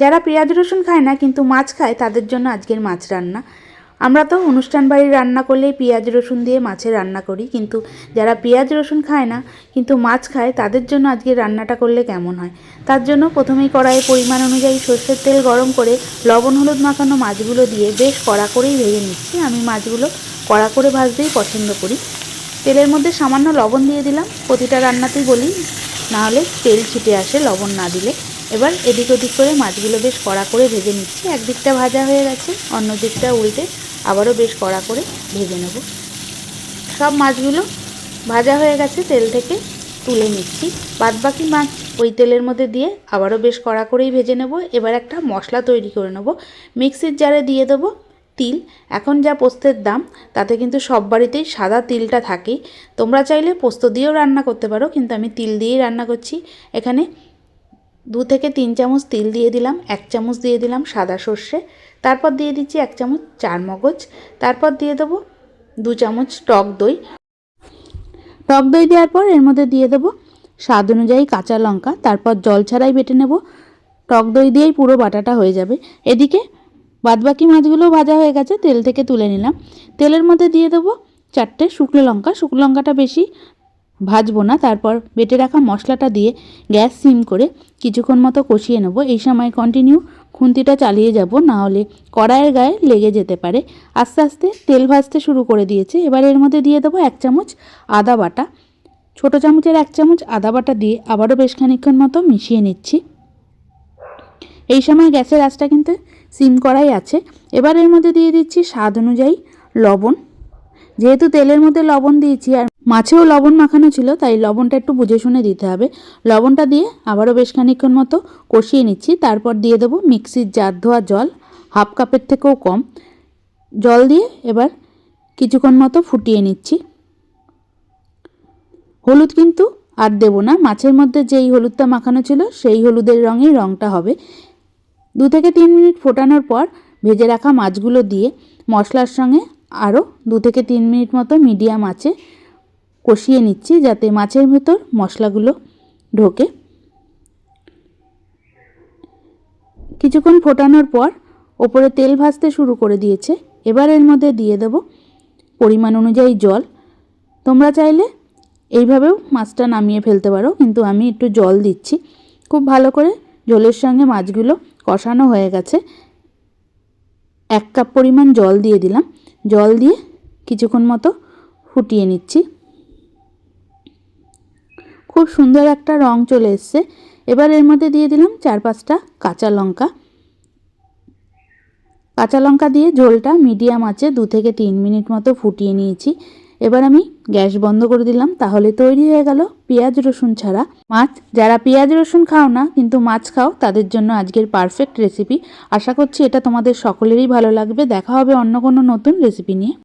যারা পেঁয়াজ, রসুন খায় না, কিন্তু মাছ খায়, তাদের জন্য আজকের মাছ রান্না। আমরা তো অনুষ্ঠান বাড়ির রান্না করলেই পেঁয়াজ, রসুন দিয়ে মাছের রান্না করি, কিন্তু যারা পেঁয়াজ, রসুন খায় না, কিন্তু মাছ খায়, তাদের জন্য আজকে রান্নাটা করলে কেমন হয়? তার জন্য প্রথমেই কড়াইয়ে পরিমাণ অনুযায়ী সর্ষের তেল গরম করে লবণ, হলুদ মাখানো মাছগুলো দিয়ে বেশ কড়া করেই ভেজে নিচ্ছি। আমি মাছগুলো কড়া করে ভাজতেই পছন্দ করি। তেলের মধ্যে সামান্য লবণ দিয়ে দিলাম। প্রতিটা রান্নাতেই বলি নাহলে তেল ছিটে আসে, লবণ না দিলে। এবার এদিক ওদিক করে মাছগুলো বেশ কড়া করে ভেজে নিচ্ছি। একদিকটা ভাজা হয়ে গেছে অন্য দিকটা উল্টে আবারও বেশ কড়া করে ভেজে নেব। সব মাছগুলো ভাজা হয়ে গেছে, তেল থেকে তুলে নিচ্ছি। বাদবাকি মাছ ওই তেলের মধ্যে দিয়ে আবারও বেশ কড়া করেই ভেজে নেব। এবার একটা মশলা তৈরি করে নেব। মিক্সির জারে দিয়ে দেবো তিল। এখন যা পোস্তের দাম, তাতে কিন্তু সব বাড়িতেই সাদা তিলটা থাকেই তোমরা চাইলে পোস্ত দিয়েও রান্না করতে পারো, কিন্তু আমি তিল দিয়েই রান্না করছি। এখানে দু থেকে তিন চামচ তিল দিয়ে দিলাম, এক চামচ দিয়ে দিলাম সাদা সর্ষে, তারপর দিয়ে দিচ্ছি এক চামচ চার মগজ তারপর দিয়ে দেবো দু চামচ টক দই। টক দই দেওয়ার পর এর মধ্যে দিয়ে দেবো স্বাদ অনুযায়ী কাঁচা লঙ্কা, তারপর জল ছাড়াই বেটে নেব। টক দই দিয়েই পুরো বাটাটা হয়ে যাবে। এদিকে বাদবাকি মাছগুলো ভাজা হয়ে গেছে, তেল থেকে তুলে নিলাম। তেলের মধ্যে দিয়ে দেবো চারটে শুকনো লঙ্কা, শুকনো লঙ্কাটা বেশি ভাজবো না, তারপর বেটে রাখা মশলাটা দিয়ে গ্যাস সিম করে কিছুক্ষণ মতো কষিয়ে নেব। এই সময় কন্টিনিউ খুন্তিটা চালিয়ে যাব, না হলে কড়াইয়ের গায়ে লেগে যেতে পারে। আস্তে আস্তে তেল ভাজতে শুরু করে দিয়েছে। এবার এর মধ্যে দিয়ে দেবো এক চামচ আদা বাটা। ছোটো চামচের এক চামচ আদা বাটা দিয়ে আবারও বেশ খানিক্ষণ মতো মিশিয়ে নিচ্ছি। এই সময় গ্যাসের আঁচটা কিন্তু সিম করাই আছে। এবার এর মধ্যে দিয়ে দিচ্ছি স্বাদ অনুযায়ী লবণ। যেহেতু তেলের মধ্যে লবণ দিয়েছি আর মাছেও লবণ মাখানো ছিল, তাই লবণটা একটু বুঝে শুনে দিতে হবে। লবণটা দিয়ে আবারও বেশ খানিক্ষণ মতো কষিয়ে নিচ্ছি। তারপর দিয়ে দেবো মিক্সির জার ধোয়া জল, হাফ কাপের থেকেও কম। জল দিয়ে এবার কিছুক্ষণ মতো ফুটিয়ে নিচ্ছি। হলুদ কিন্তু আর দেবো না। মাছের মধ্যে যেই হলুদটা মাখানো ছিল, সেই হলুদের রঙেই রঙটা হবে। দু থেকে তিন মিনিট ফোটানোর পর ভেজে রাখা মাছগুলো দিয়ে মশলার সঙ্গে আরও দু থেকে তিন মিনিট মতো মিডিয়াম আছে কষিয়ে নিচ্ছি যাতে মাছের ভেতর মশলাগুলো ঢোকে। কিছুক্ষণ ফোটানোর পর ওপরে তেল ভাজতে শুরু করে দিয়েছে। এবার এর মধ্যে দিয়ে দেব পরিমাণ অনুযায়ী জল। তোমরা চাইলে এইভাবেও মাছটা নামিয়ে ফেলতে পারো, কিন্তু আমি একটু জল দিচ্ছি। খুব ভালো করে জলের সঙ্গে মাছগুলো কষানো হয়ে গেছে। এক কাপ পরিমাণ জল দিয়ে দিলাম। জল দিয়ে কিছুক্ষণ মতো ফুটিয়ে নিচ্ছি। খুব সুন্দর একটা রং চলে এসছে। এবার এর মধ্যে দিয়ে দিলাম চার পাঁচটা কাঁচা লঙ্কা। কাঁচা লঙ্কা দিয়ে ঝোলটা মিডিয়াম আছে, দু থেকে তিন মিনিট মতো ফুটিয়ে নিয়েছি। এবার আমি গ্যাস বন্ধ করে দিলাম, তাহলে তৈরি হয়ে গেল পেঁয়াজ রসুন ছাড়া। মাছ, যারা পেঁয়াজ রসুন খাও না, কিন্তু মাছ খাও, তাদের জন্য আজকের পারফেক্ট রেসিপি আশা করছি এটা তোমাদের সকলেরই ভালো লাগবে। দেখা হবে অন্য কোনো নতুন রেসিপি নিয়ে।